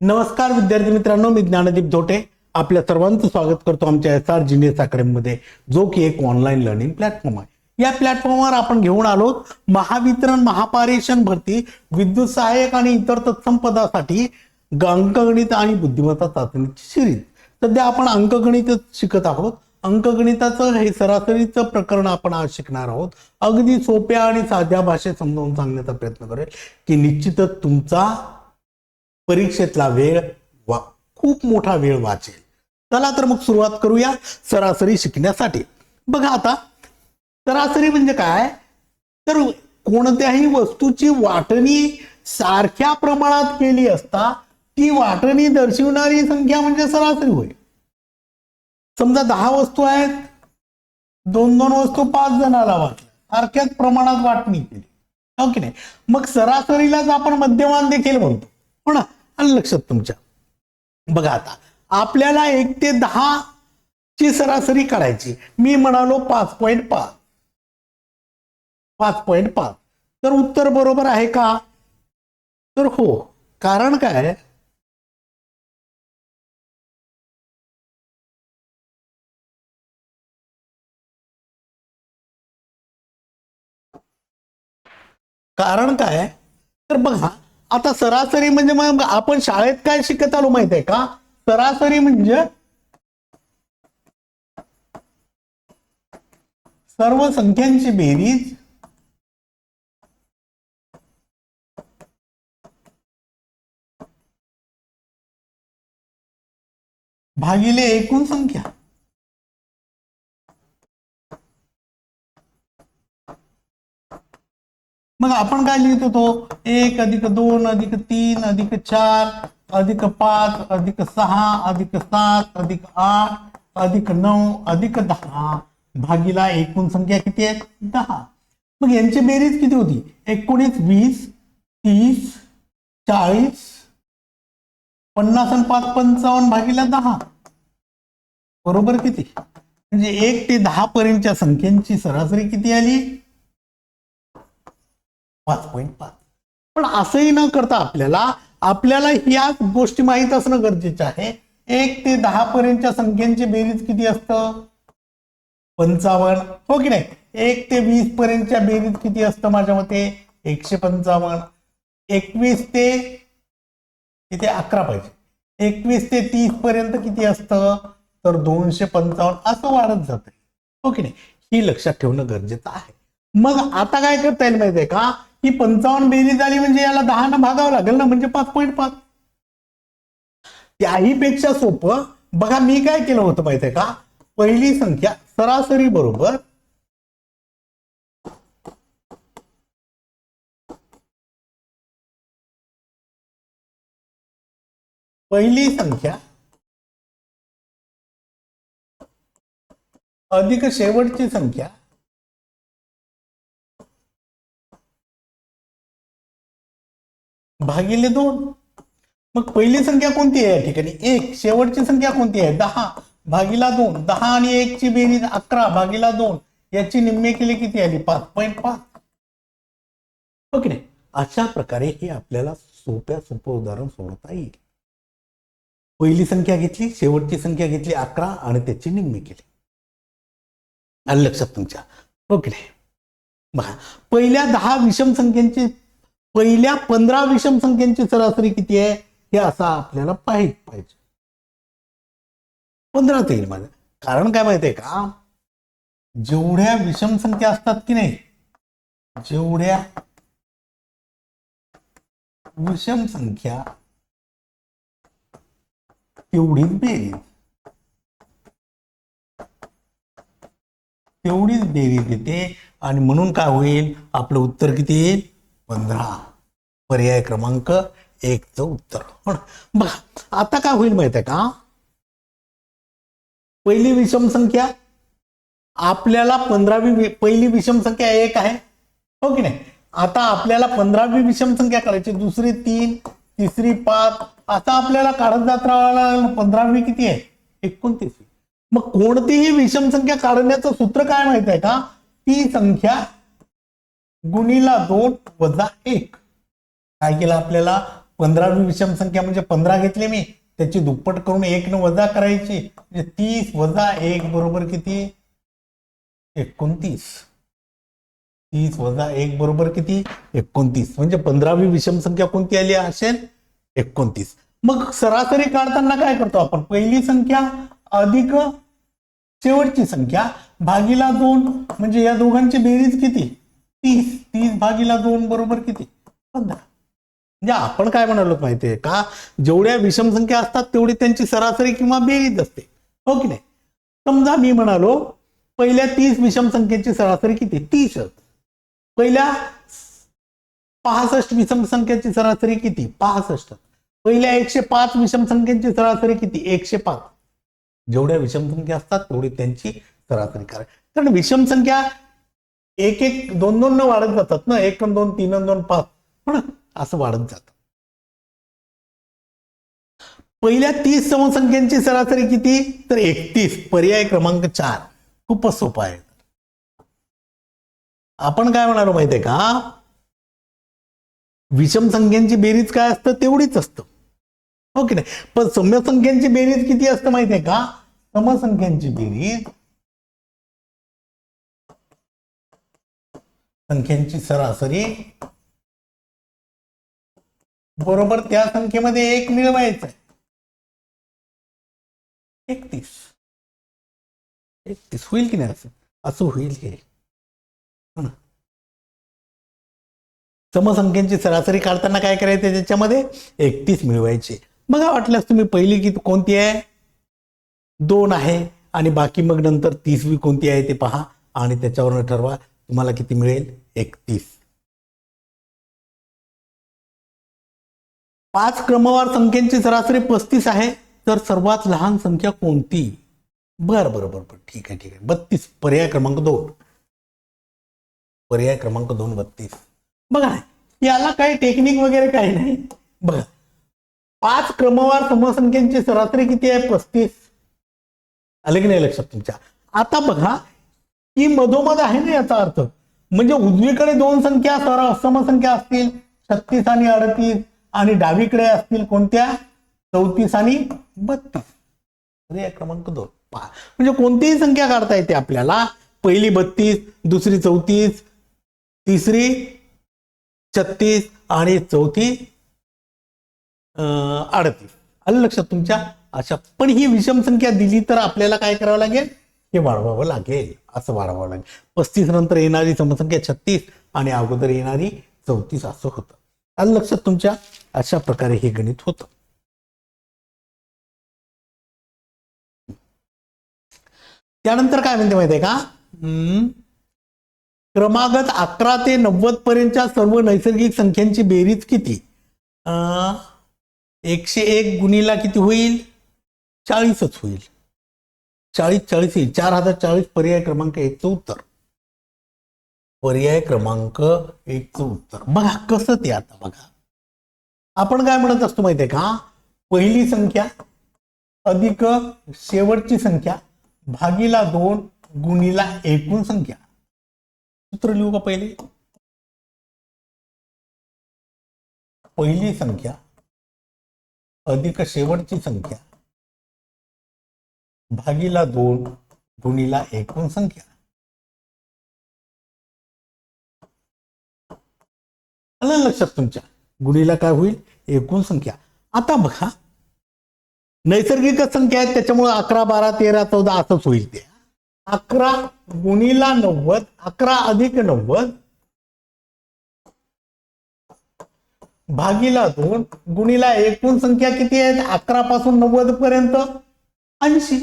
नमस्कार विद्यार्थी मित्रांनो मी ज्ञानदीप जोटे आपल्या सर्वांचं स्वागत करतो आमच्या एस आर जिनियस अकॅडमीमध्ये जो की एक ऑनलाईन लर्निंग प्लॅटफॉर्म आहे. या प्लॅटफॉर्मवर आपण घेऊन आलो महावितरण महापारेषण भरती विद्युत सहाय्यक आणि इतर तत्सम पदासाठी अंकगणित आणि बुद्धिमत्ता चाचणीची सिरीज. सध्या आपण अंकगणित शिकत आहोत. अंकगणिताचं हे सरासरीचं प्रकरण आपण आज शिकणार आहोत. अगदी सोप्या आणि साध्या भाषेत समजावून सांगण्याचा प्रयत्न करेल की निश्चितच तुमचा परीक्षेतला वेळ वा खूप मोठा वेळ वाचेल. चला तर मग सुरुवात करूया सरासरी शिकण्यासाठी. बघा आता सरासरी म्हणजे काय? तर कोणत्याही वस्तूची वाटणी सारख्या प्रमाणात केली असता ती वाटणी दर्शवणारी संख्या म्हणजे सरासरी होय. समजा दहा वस्तू आहेत दोन दोन वस्तू पाच जणाला वाटल्या. सारख्याच प्रमाणात वाटणी केली. हो की नाही? मग सरासरीलाच आपण मध्यमान देखील म्हणतो. हो ना? आलं लक्षात तुमच्या? बघा आता आपल्याला एक ते दहा ची सरासरी काढायची. मी म्हणालो पाच पॉईंट पाच. पाच पॉईंट पाच. तर उत्तर बरोबर आहे का? तर हो. कारण काय? कारण काय? तर बघा आता सरासरी म्हणजे मग आपण शाळेत काय शिकत आलो माहीत आहे का? सरासरी म्हणजे सर्व संख्यांची बेरीज भागिले एकूण संख्या. मग आपण काय लिहित होतो? एक अधिक दोन अधिक तीन अधिक चार अधिक पाच अधिक सहा अधिक सात अधिक आठ अधिक नऊ अधिक दहा. भागीला एकूण संख्या किती आहे दहा. मग यांची बेरीज किती होती? एकोणीस वीस तीस चाळीस पन्नास आणि पाच पंचावन्न भागीला दहा. बरोबर किती? म्हणजे एक ते दहा पर्यंतच्या संख्यांची सरासरी किती आली? पाच पॉईंट पाच. पण असंही न करता आपल्याला आपल्याला ह्या गोष्टी माहीत असणं गरजेचं आहे. एक ते दहा पर्यंतच्या संख्यांची बेरीज किती असतं? पंचावन्न. हो की नाही? एक ते वीस पर्यंतच्या बेरीज किती असतं माझ्या मते? एकशे पंचावन्न. एकवीस ते इथे अकरा पाहिजे. एकवीस ते तीस पर्यंत किती असतं? तर दोनशे पंचावन्न. असं वाढत जातं हो की नाही? ही लक्षात ठेवणं गरजेचं आहे. मग आता काय करता येईल माहितीये का? ही पंचावन्न बेरीज आली म्हणजे याला दहा न भागावं लागेल ना म्हणजे पाच पॉईंट पाच. त्याही पेक्षा सोपं बघा मी काय केलं होतं माहितीये का? पहिली संख्या सरासरी बरोबर पहिली संख्या अधिक शेवटची संख्या भागिले दोन. मग पहिली संख्या कोणती आहे या ठिकाणी? एक. शेवटची संख्या कोणती आहे? दहा. भागीला दोन. दहा आणि एक ची बेरीज अकरा. भागीला दोन. याची निम्मे केली किती आली? पाच. पॉईंट पाच. ओके नाही? अशा प्रकारे हे आपल्याला सोप्या सोपं उदाहरण सोडवता येईल. पहिली संख्या घेतली शेवटची संख्या घेतली अकरा आणि त्याची निम्मी केली. आलं लक्षात तुमच्या? ओके नाही? बघा. पहिल्या दहा विषम संख्यांची पहिल्या पंधरा विषम संख्यांची सरासरी किती आहे? हे असं आपल्याला पाहिजे पाहिजे. पंधरा येईल माझं. कारण काय माहितीये का? जेवढ्या विषम संख्या असतात की नाही जेवढ्या विषम संख्या तेवढीच बेरीज. तेवढीच बेरीज येते आणि म्हणून काय होईल? आपलं उत्तर किती येईल? पंधरा. पर्याय क्रमांक एकचं उत्तर. बघा आता काय होईल माहिती आहे का? पहिली विषम संख्या आपल्याला पंधरावी पहिली विषम संख्या एक आहे. हो की नाही? आता आपल्याला पंधरावी विषम संख्या काढायची दुसरी तीन तिसरी पाच आता आपल्याला काढत जात राहायला पंधरावी किती आहे? एकोणतीसवी मग कोणतीही विषम संख्या काढण्याचं सूत्र काय माहीत आहे का? ती संख्या गुणीला दोन वजा एक. काय केलं आपल्याला? पंधरावी विषम संख्या म्हणजे पंधरा घेतले मी. त्याची दुप्पट करून एक न वजा करायची. म्हणजे तीस वजा एक बरोबर किती? एकोणतीस. तीस वजा एक बरोबर किती? एकोणतीस. म्हणजे पंधरावी विषम संख्या कोणती आली असेल? एकोणतीस. मग सरासरी काढताना काय करतो आपण? पहिली संख्या अधिक शेवटची संख्या भागीला दोन. म्हणजे या दोघांची बेरीज किती? तीस. तीस भागीला दोन बरोबर किती? पंधरा. म्हणजे आपण काय म्हणालो माहितीये का? जेवढ्या विषमसंख्या असतात तेवढी त्यांची सरासरी किंवा बेरीज असते. हो की नाही? समजा मी म्हणालो पहिल्या तीस विषमसंख्येची सरासरी किती? तीस. पहिल्या पासष्ट विषम संख्येची सरासरी किती? पासष्ट. पहिल्या एकशे पाच विषम संख्येची सरासरी किती? एकशे पाच. जेवढ्या विषमसंख्या असतात तेवढी त्यांची सरासरी करा. कारण विषम संख्या एक एक दोन दोन न वाढत जातात ना? एक दोन तीन दोन पाच. असं वाढत जातं. पहिल्या तीस समसंख्यांची सरासरी किती? तर एकतीस. पर्याय क्रमांक चार. खूपच सोपा आहे. आपण काय म्हणालो माहितीये का? विषम संख्यांची बेरीज काय असतं? तेवढीच असतं. हो की नाही? पण समसंख्यांची बेरीज किती असतं माहितीये का? समसंख्यांची बेरीज संख्यांची सरासरी बरोबर त्या संख्येमध्ये एक मिळवायचं. आहे एकतीस. एकतीस होईल की नाही असं? असं होईल हे. समसंख्यांची सरासरी काढताना काय करायचं त्याच्यामध्ये? एकतीस मिळवायचे. बघा वाटल्यास तुम्ही पहिली किती कोणती आहे? दोन आहे. आणि बाकी मग नंतर तीसवी कोणती आहे ते पहा. आणि त्याच्यावरनं ठरवा तुम्हाला किती मिळेल? एकतीस. पाच क्रमवार संख्यांची सरासरी पस्तीस आहे तर सर्वात लहान संख्या कोणती? बर बर बर बर. ठीक आहे ठीक आहे. बत्तीस. पर्याय क्रमांक दोन. पर्याय क्रमांक दोन बत्तीस. बघा याला काही टेक्निक वगैरे काही नाही. बघा पाच क्रमवार समसंख्यांची सरासरी किती आहे? पस्तीस. आले की नाही लक्षात तुमच्या? आता बघा ही मधोमध आहे ना याचा अर्थ. म्हणजे उजवीकडे दोन संख्या सर समसंख्या असतील छत्तीस आणि अडतीस. आणि डावीकडे असतील कोणत्या? चौतीस आणि बत्तीस. पर्याय क्रमांक दोन. पहा. म्हणजे कोणतीही संख्या काढता येते आपल्याला. पहिली बत्तीस दुसरी चौतीस तिसरी छत्तीस आणि चौथी अं, अडतीस. आलं लक्षात तुमच्या? अशा पण ही विषम संख्या दिली तर आपल्याला काय करावं लागेल? हे वाढवावं लागेल. असं वाढवावं लागेल. पस्तीस नंतर येणारी समसंख्या छत्तीस आणि अगोदर येणारी चौतीस असं होतं. आलं लक्षात तुमच्या अशा प्रकारे हे गणित होतं. त्यानंतर काय म्हणते माहितीये का? क्रमागत अकरा ते नव्वद पर्यंतच्या सर्व नैसर्गिक संख्यांची बेरीज किती? अं, एकशे एक गुणीला किती होईल? चाळीसच होईल. चाळीस चाळीस येईल. चार हजार चाळीस पर्याय क्रमांक एकचं उत्तर. पर्याय क्रमांक एकचं उत्तर. बघा कसं ते आता बघा. आपण काय म्हणत असतो माहितीये का? पहिली संख्या अधिक शेवटची संख्या भागीला दोन गुणीला एकूण संख्या. सूत्र लिहू का पहिले? पहिली संख्या अधिक शेवटची संख्या भागीला दोन गुणीला एकूण संख्या. आलं लक्षात तुमच्या. गुणीला काय होईल? एकूण संख्या. आता बघा. नैसर्गिक संख्या आहेत त्याच्यामुळे अकरा बारा तेरा चौदा असंच होईल ते. अकरा गुणीला नव्वद अकरा अधिक नव्वद. भागीला दोन गुणीला एकूण संख्या किती आहेत? अकरा पासून नव्वद पर्यंत. ऐंशी.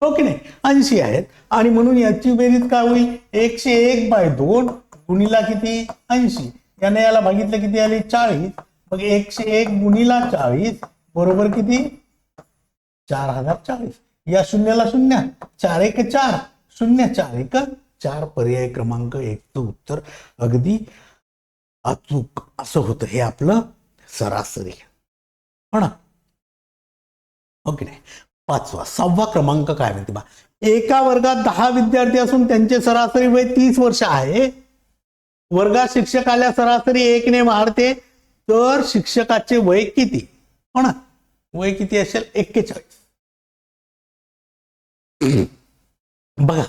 हो ओके नाही? ऐंशी आहेत. आणि म्हणून याची बेरीज काय होईल? एकशे एक बाय दोन गुणीला किती? ऐंशी. त्याने याला भागितलं किती आले? चाळीस. मग एकशे एक गुणीला चाळीस बरोबर किती? चार हजार चाळीस. या शून्याला शून्य. चार एक चार. शून्य चार एक चार. पर्याय क्रमांक एकचं उत्तर अगदी अचूक असं होतं हे आपलं सरासरी. हो ना? हो ओके नाही? पाचवा सहावा क्रमांक काय म्हणते बा एका वर्गात दहा विद्यार्थी असून त्यांचे सरासरी वय तीस वर्ष आहे. वर्गात शिक्षक आल्या सरासरी एकने वाढते तर शिक्षकाचे वय किती? हो ना? वय किती असेल? एक्केचाळीस. बघा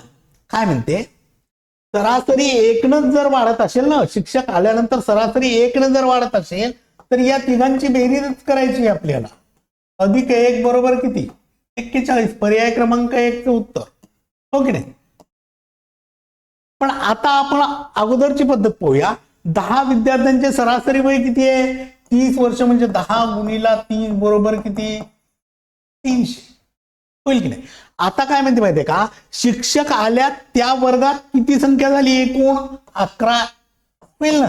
काय म्हणते? सरासरी एकनच जर वाढत असेल ना शिक्षक आल्यानंतर सरासरी एकनं जर वाढत असेल तर या तिघांची बेरीजच करायची आहे आपल्याला. अधिक एक बरोबर किती? एक्केचाळीस. पर्याय क्रमांक एकचं उत्तर. हो नाही? पण आता आपण अगोदरची पद्धत पाहूया. दहा विद्यार्थ्यांचे सरासरी वय किती आहे? तीस वर्ष म्हणजे दहा गुणीला तीन बरोबर किती? तीनशे. होईल की नाही? आता काय म्हणते माहितीये का? शिक्षक आल्या त्या वर्गात किती संख्या झाली? एकूण अकरा. होईल ना?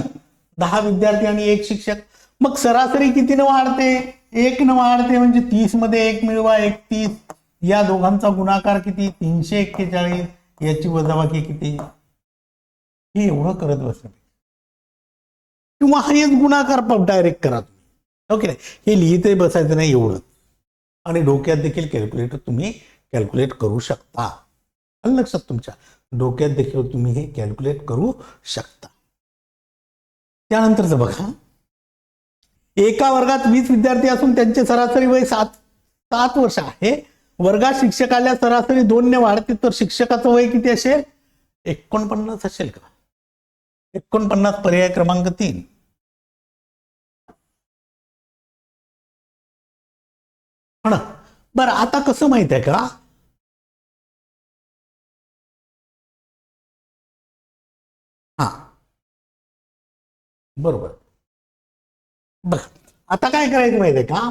दहा विद्यार्थी आणि एक शिक्षक. मग सरासरी कितीनं वाढते? एक न वाढते म्हणजे तीसमध्ये एक मिळवा एकतीस. या दोघांचा गुणाकार किती? तीनशे एक्केचाळीस. याची वजाबाकी किती? हे एवढं करत बसणं किंवा हेच गुणाकार डायरेक्ट करा तुम्ही. ओके हे लिहिते बसायचं नाही एवढं. आणि डोक्यात देखील कॅल्क्युलेटर तुम्ही कॅल्क्युलेट करू शकता. लक्षात तुमच्या? डोक्यात देखील तुम्ही हे कॅल्क्युलेट करू शकता. त्यानंतरच बघा. एका वर्गात वीस विद्यार्थी असून त्यांचे सरासरी वय सात सात वर्ष आहे. वर्गात शिक्षकाला सरासरी दोनने वाढते तर शिक्षकाचं वय किती असेल? एकोणपन्नास असेल का? एकोणपन्नास पर्याय क्रमांक तीन. बरं आता कसं माहीत आहे का? हा. बरोबर. बघ आता काय करायचं माहीत आहे का?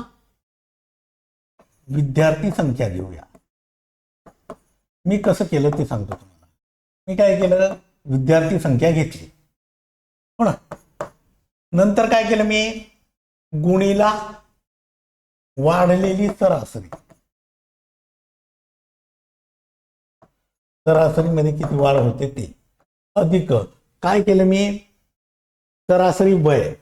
विद्यार्थी संख्या घेऊया. मी कसं केलं ते सांगतो तुम्हाला. मी काय केलं? विद्यार्थी संख्या घेतली. हो ना. नंतर काय केलं मी? गुणीला वाढलेली सरासरी. सरासरीमध्ये किती वाढ होते ते अधिक. काय केलं मी? सरासरी वय.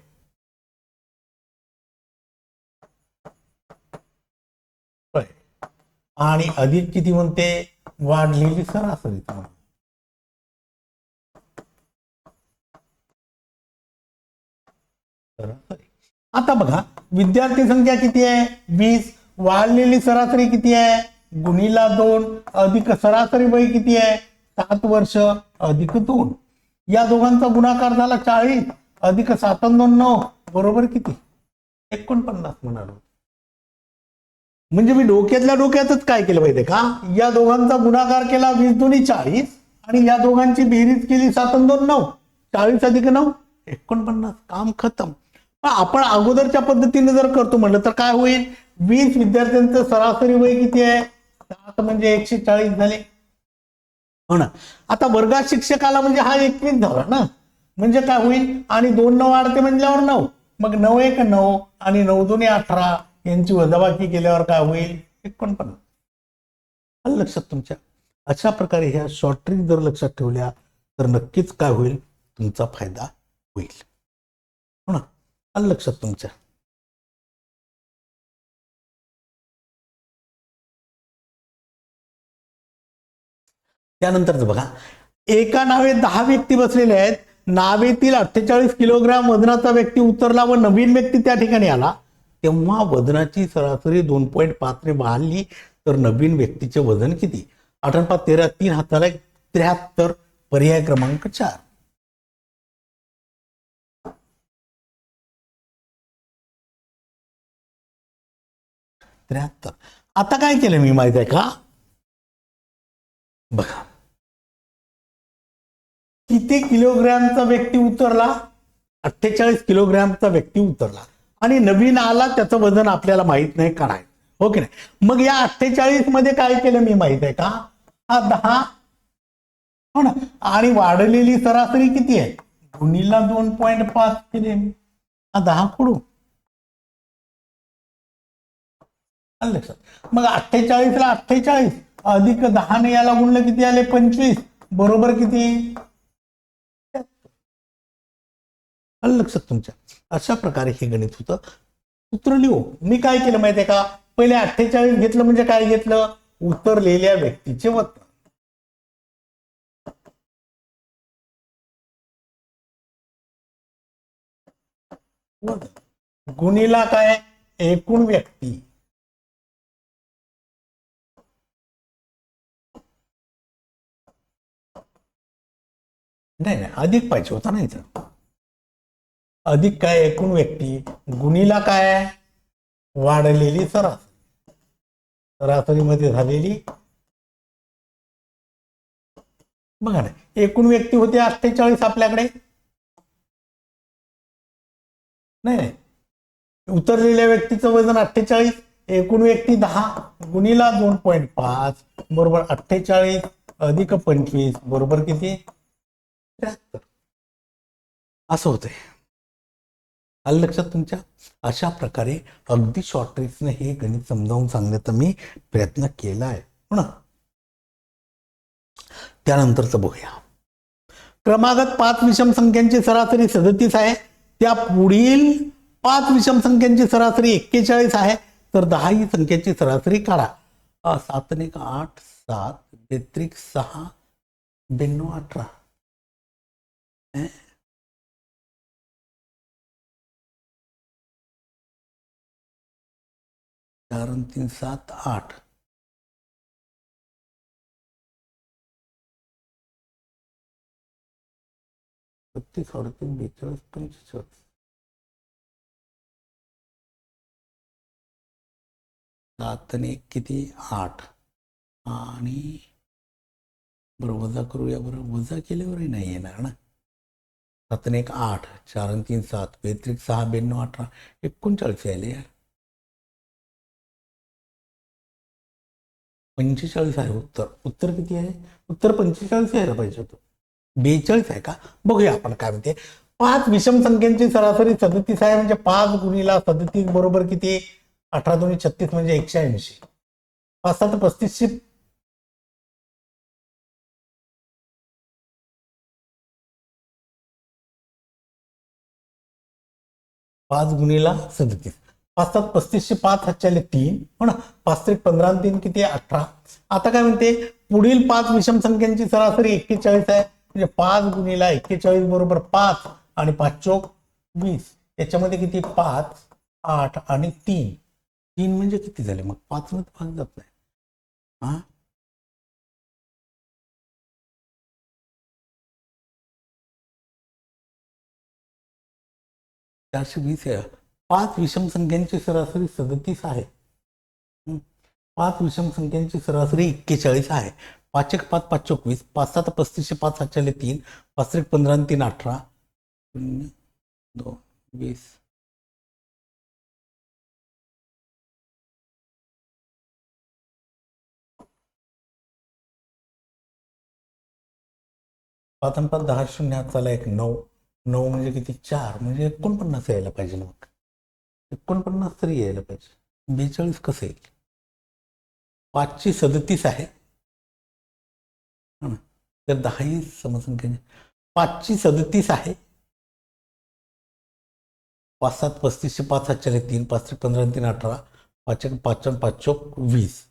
वय. आणि अधिक किती म्हणते? वाढलेली सरासरी सरासरी आता बघा विद्यार्थी संख्या किती आहे? वीस. वाढलेली सरासरी किती आहे? गुणीला दोन. अधिक सरासरी वय किती आहे? सात वर्ष अधिक दोन. या दोघांचा गुणाकार झाला चाळीस. अधिक सातावन्न बरोबर किती? एकोणपन्नास म्हणालो. म्हणजे मी डोक्यातल्या डोक्यातच काय केलं पाहिजे का? या दोघांचा गुणाकार केला वीस दोन्ही चाळीस आणि या दोघांची बेरीज केली सातावन्न नऊ. चाळीस अधिक नऊ. एकोणपन्नास. काम खतम. आपण अगोदरच्या पद्धतीने जर करतो म्हणलं तर काय होईल? वीस विद्यार्थ्यांचं सरासरी वय किती आहे? आता म्हणजे एकशे चाळीस झाले. हो ना. आता वर्गात शिक्षकाला म्हणजे हा एकवीस झाला ना. म्हणजे काय होईल? आणि दोन नऊ वाढते म्हटल्यावर नऊ. मग नऊ एक नऊ आणि नऊ दोन्ही अठरा यांची वजाबाकी केल्यावर काय होईल? एकोणपन्नास. आलं लक्षात तुमच्या? अशा प्रकारे ह्या शॉर्ट ट्रिक जर लक्षात ठेवल्या तर नक्कीच काय होईल? तुमचा फायदा होईल. आलं लक्षात तुमच्या त्यानंतरच बघा. एका नावे दहा व्यक्ती बसलेल्या आहेत. नावेतील अठ्ठेचाळीस किलोग्राम वजनाचा व्यक्ती उतरला व नवीन व्यक्ती त्या ठिकाणी आला. तेव्हा वजनाची सरासरी दोन पॉईंट पाचने वाढली तर नवीन व्यक्तीचे वजन किती? अठरा पाच तेरा तीन हाताला त्र्याहत्तर पर्याय क्रमांक चार. त्र्याहत्तर. आता काय केलं मी माहीत आहे का? बघा. किती किलोग्रॅमचा व्यक्ती उतरला? अठ्ठेचाळीस किलोग्रॅमचा व्यक्ती उतरला. आणि नवीन आला त्याचं वजन आपल्याला माहीत नाही काय हो की नाही? मग या अठ्ठेचाळीसमध्ये काय केलं मी माहीत आहे का? हा दहा. हो ना. आणि वाढलेली सरासरी किती आहे? गुणीला दोन पॉईंट पाच केले हा दहा खोडू आलं लक्षात. मग अठ्ठेचाळीसला अठ्ठेचाळीस. अधिक दहाने याला गुणलं किती आले? पंचवीस. बरोबर किती? आलं लक्षात तुमच्या. अशा प्रकारे हे गणित होतं. सूत्र लिहू. मी काय केलं माहितीये का? पहिले अठ्ठेचाळीस घेतलं म्हणजे काय घेतलं? उतरलेल्या व्यक्तीचे वत गुणीला काय? एकूण व्यक्ती. नाही नाही. अधिक पाहिजे. होता नाही तर अधिक काय? एकूण व्यक्ती. गुणीला काय? वाढलेली सरासरी. सरासरीमध्ये झालेली बघा ना. एकूण व्यक्ती होते अठ्ठेचाळीस आपल्याकडे. नाही नाही. उतरलेल्या व्यक्तीचं वजन अठ्ठेचाळीस एकूण व्यक्ती दहा गुणीला दोन पॉईंट पाच बरोबर अठ्ठेचाळीस अधिक पंचवीस बरोबर किती? त्र्याहत्तर असं होतंय. आलं लक्षात तुमच्या अशा प्रकारे अगदी शॉर्ट ट्रिक्सने हे गणित समजावून सांगण्याचा मी प्रयत्न केला आहे. हो ना? त्यानंतरच बघूया. क्रमागत पाच विषम संख्यांची सरासरी सदतीस आहे. त्या पुढील पाच विषम संख्यांची सरासरी एक्केचाळीस आहे. तर दहा ही संख्यांची सरासरी काढा. सात एक आठ सात बेत्रिक सहा ब्याण्णव अठरा. Eh. अं? चार तीन सात आठ बत्तीस अडतीस बेचाळीस पंचेचाळीस सात आणि एक किती आठ आणि बरं वजा करूया बरं. वजा केल्यावरही नाही येणार ना? सातने एक आठ चार आणि तीन सात बेत्रिक सहा ब्याण्णव अठरा. एकोणचाळीस यायला यार. पंचेचाळीस आहे उत्तर. उत्तर किती आहे? उत्तर पंचेचाळीस यायला पाहिजे होतं. बेचाळीस आहे का? बघूया आपण काय म्हणते. पाच विषम संख्यांची सरासरी सदतीस आहे म्हणजे पाच गुणीला सदतीस बरोबर किती? अठरा दोन्ही छत्तीस म्हणजे एकशे ऐंशी. पाच सात पस्तीसशे पाच गुणीला सदतीस. पाच सात पस्तीसशे पाच हातच्याले तीन. हो ना? पाच त्रिक पंधरा तीन किती? अठरा. आता काय म्हणते? पुढील पाच विषम संख्यांची सरासरी एक्केचाळीस आहे. म्हणजे पाच गुणीला एक्केचाळीस बरोबर पाच आणि पाच चौक वीस. याच्यामध्ये किती? पाच आठ आणि तीन. तीन म्हणजे किती झाले? मग पाच मध्ये भाग जात नाही हा? चारशे वीस आहे. पाच विषम संख्यांची सरासरी सदतीस आहे. पाच विषम संख्यांची सरासरी एक्केचाळीस आहे. पाच एक पाच पाच चोवीस पाच सात पस्तीसशे पाच सातशे तीन पाच एक पंधरा आणि तीन अठरा. शून्य दोन वीस. पाच आणि पाच दहा शून्य हाताला एक नऊ. नऊ म्हणजे किती? चार. म्हणजे एकोणपन्नास यायला पाहिजे ना मग. एकोणपन्नास तरी यायला पाहिजे. बेचाळीस कसं येईल? पाचशे सदतीस आहे. तर दहा ही समसंख्या पाचशे सदतीस आहे. पाच सात पस्तीसशे पाच सातशे तीन पाच त्रिक पंधरा तीन अठरा पाच एक पाच पाच चौक वीस.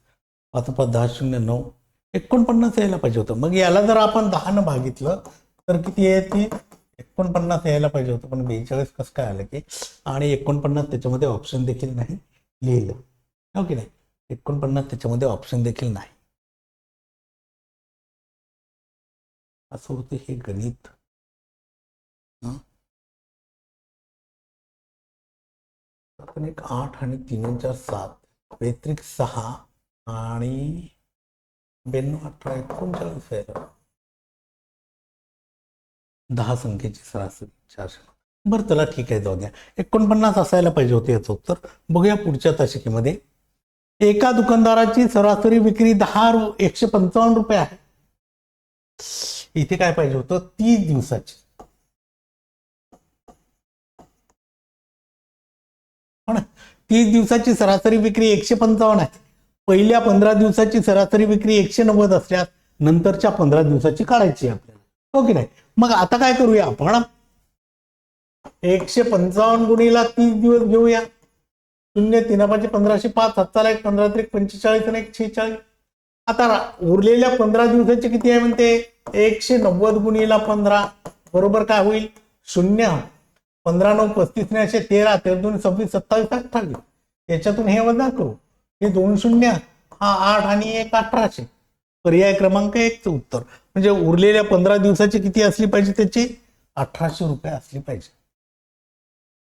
पाच पाच दहा शून्य नऊ. एकोणपन्नास यायला पाहिजे होतं. मग याला जर आपण दहानं भागितलं तर किती येते? एकोणपन्नास यायला पाहिजे होतं पण बेचाळीस कसं काय आलं की आणि एकोणपन्नास त्याच्यामध्ये ऑप्शन देखील नाही लिहिलं. हो की नाही? एकोणपन्नास त्याच्यामध्ये ऑप्शन देखील नाही. असं होतं हे गणित. आपण एक आठ आणि तीन चार सात व्यतिरिक्त सहा आणि ब्याण्णव अठरा एकोणचाळीस आहे दहा संख्येची सरासरी चारशे बरं चला ठीक आहे जाऊ द्या. एकोणपन्नास असायला पाहिजे होते याचं उत्तर. बघूया पुढच्या तासिकेमध्ये. एका दुकानदाराची सरासरी विक्री दहा रु एकशे पंचावन्न रुपये आहे. इथे काय पाहिजे होतं? तीस दिवसाची. हो तीस दिवसाची सरासरी विक्री एकशे पंचावन्न आहे. पहिल्या पंधरा दिवसाची सरासरी विक्री एकशे नव्वद असल्यास नंतरच्या पंधरा दिवसाची काढायची आपल्याला. हो की नाही? मग आता काय करूया? आपण एकशे पंचावन्न गुणीला तीस दिवस घेऊया. शून्य तीन पाचशे पंधराशे पाच सातला एक पंधरा तरी पंचेचाळीस आणि एक छेचाळीस आता उरलेल्या पंधरा दिवसाचे किती आहे म्हणते? एकशे नव्वद गुणीला पंधरा. बरोबर काय होईल? शून्य. पंधरा नऊ पस्तीस असे तेरा तेरा दोन सव्वीस सत्तावीस अठ्ठावीस. त्याच्यातून हे वजा करू हे दोन शून्य हा आठ आणि एक अठराशे. पर्याय क्रमांक एकचं उत्तर. म्हणजे उरलेल्या पंधरा दिवसाची किती असली पाहिजे त्याची? अठराशे रुपये असली पाहिजे.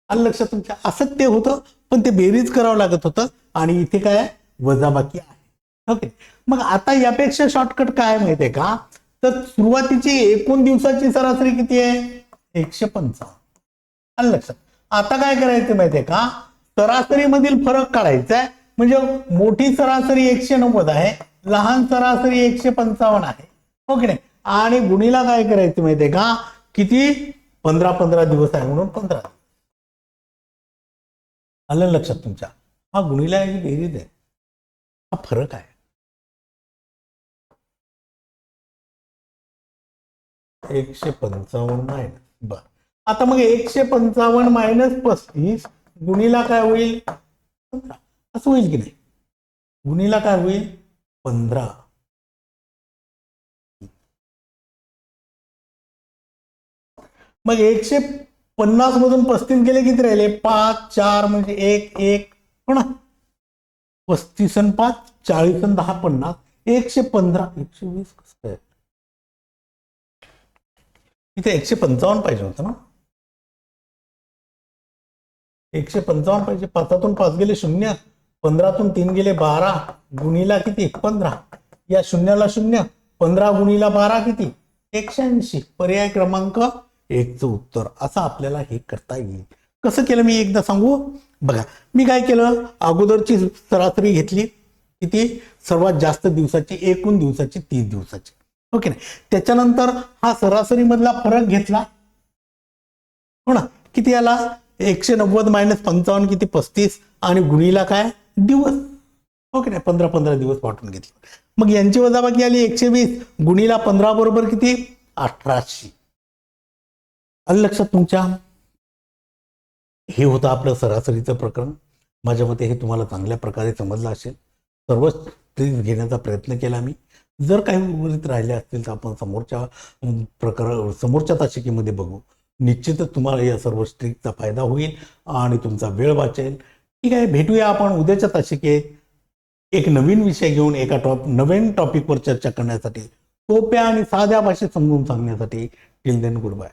आलं लक्षात तुमच्या? असंच ते होतं पण ते बेरीज करावं लागत होतं आणि इथे काय? वजाबाकी आहे. ओके. मग आता यापेक्षा शॉर्टकट काय माहितीये का? तर सुरुवातीची एकूण दिवसाची सरासरी किती आहे? एकशे पंचावन्न. आलं लक्षात? आता काय करायचं माहितीये का? सरासरीमधील फरक काढायचा आहे. म्हणजे मोठी सरासरी एकशे नव्वद आहे. लहान सरासरी एकशे पंचावन्न आहे. हो ओके नाही? आणि गुणीला काय करायचं माहितीये का? किती? पंधरा पंधरा दिवस आहे म्हणून पंधरा. आलं लक्षात तुमच्या? हा गुणीला याची बेरीज आहे. हा फरक आहे. एकशे पंचावन्न मायनस बर. आता मग एकशे पंचावन्न मायनस पस्तीस गुणीला काय होईल? पंधरा. असं होईल की नाही? गुणीला काय होईल? पंधरा. मग एकशे पन्नास मधून पस्तीस गेले किती राहिले? पाच चार म्हणजे एक एक हो पण पस्तीस आणि पाच चाळीस आणि दहा पन्नास. एकशे पंधरा. एकशे वीस कसं काय? इथे एकशे पंचावन्न पाहिजे होतं ना? एकशे पंचावन्न पाहिजे. पाचातून पाच गेले शून्य. पंधरातून तीन गेले बारा गुणीला किती? पंधरा. या शून्याला शून्य पंधरा गुणीला बारा किती? एकशे ऐंशी. पर्याय क्रमांक एकचं उत्तर. असं आपल्याला हे करता येईल. कसं केलं मी एकदा सांगू? बघा मी काय केलं? अगोदरची सरासरी घेतली. किती? सर्वात जास्त दिवसाची एकूण दिवसाची तीस दिवसाची. ओके ना? त्याच्यानंतर हा सरासरी मधला फरक घेतला. हो ना? किती आला? एकशे नव्वद मायनस पंचावन्न किती? पस्तीस. आणि गुणीला काय? दिवस. हो ओके नाही? पंधरा पंधरा दिवस वाटून घेतले. मग यांची वजाबाकी आली एकशे वीस. गुणीला पंधरा बरोबर किती? अठराशे. आलं लक्षात तुमच्या? हे होतं आपलं सरासरीचं प्रकरण. माझ्या मते हे तुम्हाला चांगल्या प्रकारे समजलं असेल. सर्व ट्रिक्स घेण्याचा प्रयत्न केला मी. जर काही उर्वरित राहिले असतील तर आपण समोरच्या प्रकार समोरच्या ताशिकेमध्ये बघू. निश्चितच तुम्हाला या सर्व स्ट्रिकचा फायदा होईल आणि तुमचा वेळ वाचेल. ठीक आहे भेटूया आपण उद्याच्या तासिकेत एक नवीन विषय घेऊन एका टॉप नवीन टॉपिकवर चर्चा करण्यासाठी सोप्या आणि साध्या भाषेत समजून सांगण्यासाठी टिल देन गुड बाय